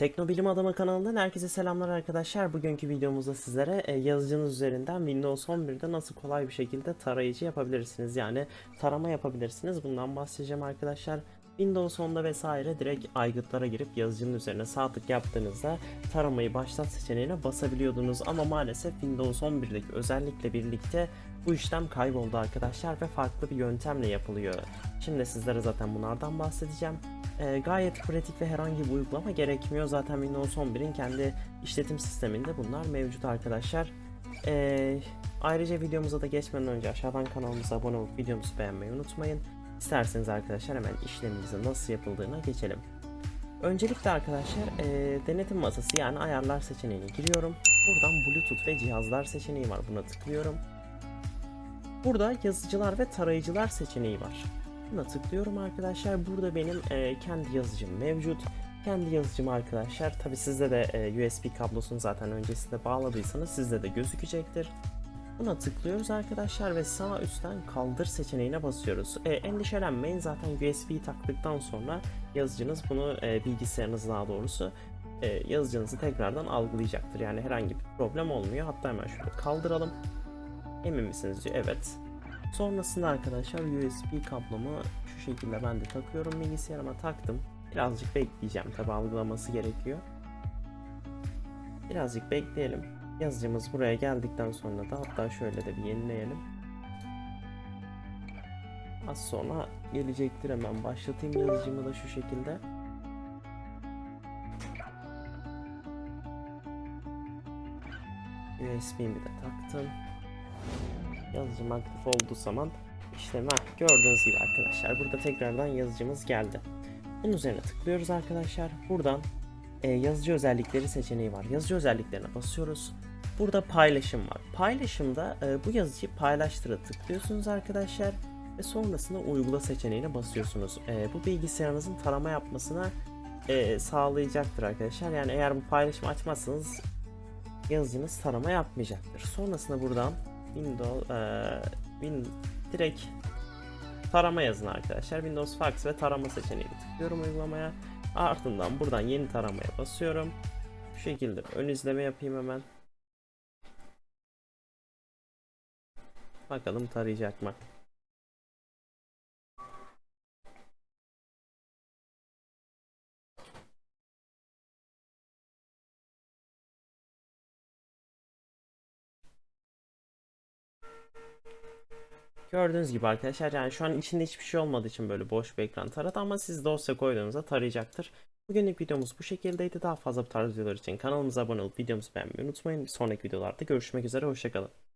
Teknobilim Adamı kanalından herkese selamlar arkadaşlar. Bugünkü videomuzda sizlere e, yazıcınız üzerinden Windows 11'de nasıl kolay bir şekilde tarayıcı yapabilirsiniz. Yani tarama yapabilirsiniz. Bundan bahsedeceğim arkadaşlar. Windows 10'da vesaire direkt aygıtlara girip yazıcının üzerine sağ tık yaptığınızda taramayı başlat seçeneğine basabiliyordunuz. Ama maalesef Windows 11'deki özellikle birlikte bu işlem kayboldu arkadaşlar ve farklı bir yöntemle yapılıyor. Şimdi sizlere zaten bunlardan bahsedeceğim. Ee, gayet pratik ve herhangi bir uygulama gerekmiyor. Zaten Windows 11'in kendi işletim sisteminde bunlar mevcut arkadaşlar. Ee, ayrıca videomuza da geçmeden önce aşağıdan kanalımıza abone olup videomuzu beğenmeyi unutmayın. İsterseniz arkadaşlar hemen işlemimizin nasıl yapıldığına geçelim. Öncelikle arkadaşlar e, denetim masası yani ayarlar seçeneğine giriyorum. Buradan Bluetooth ve cihazlar seçeneği var. Buna tıklıyorum. Burada yazıcılar ve tarayıcılar seçeneği var. Buna tıklıyorum arkadaşlar. Burada benim e, kendi yazıcım mevcut. Kendi yazıcım arkadaşlar. Tabi sizde de e, USB kablosunu zaten öncesinde bağladıysanız sizde de gözükecektir. Buna tıklıyoruz arkadaşlar ve sağ üstten kaldır seçeneğine basıyoruz. E, endişelenmeyin zaten USB taktıktan sonra yazıcınız bunu e, bilgisayarınız daha doğrusu e, yazıcınızı tekrardan algılayacaktır. Yani herhangi bir problem olmuyor. Hatta hemen şöyle kaldıralım. Emin misiniz diyor. Evet. Sonrasında arkadaşlar USB kablomu şu şekilde ben de takıyorum bilgisayarıma taktım. Birazcık bekleyeceğim tabi algılaması gerekiyor. Birazcık bekleyelim. Yazıcımız buraya geldikten sonra da hatta şöyle de bir yenileyelim. Az sonra gelecektir hemen başlatayım yazıcımı da şu şekilde. USB'mi de taktım. Yazıcım aktif olduğu zaman işlem heh, gördüğünüz gibi arkadaşlar burada tekrardan yazıcımız geldi. Bunun üzerine tıklıyoruz arkadaşlar. Buradan e, yazıcı özellikleri seçeneği var. Yazıcı özelliklerine basıyoruz. Burada paylaşım var. Paylaşımda e, bu yazıcıyı paylaştıra tıklıyorsunuz arkadaşlar ve sonrasında uygula seçeneğine basıyorsunuz. E, bu bilgisayarınızın tarama yapmasına e, sağlayacaktır arkadaşlar. Yani eğer bu paylaşımı açmazsanız yazıcınız tarama yapmayacaktır. Sonrasında buradan Windows e, win, direkt tarama yazın arkadaşlar. Windows Fax ve tarama seçeneğini tıklıyorum uygulamaya. Ardından buradan yeni taramaya basıyorum. Şu şekilde ön izleme yapayım hemen. Bakalım tarayacak mı? Gördüğünüz gibi arkadaşlar yani şu an içinde hiçbir şey olmadığı için böyle boş bir ekran taradı ama siz dosya koyduğunuzda tarayacaktır. Bugünlük videomuz bu şekildeydi. Daha fazla bu tarz videolar için kanalımıza abone olup videomuzu beğenmeyi unutmayın. Bir sonraki videolarda görüşmek üzere. Hoşçakalın.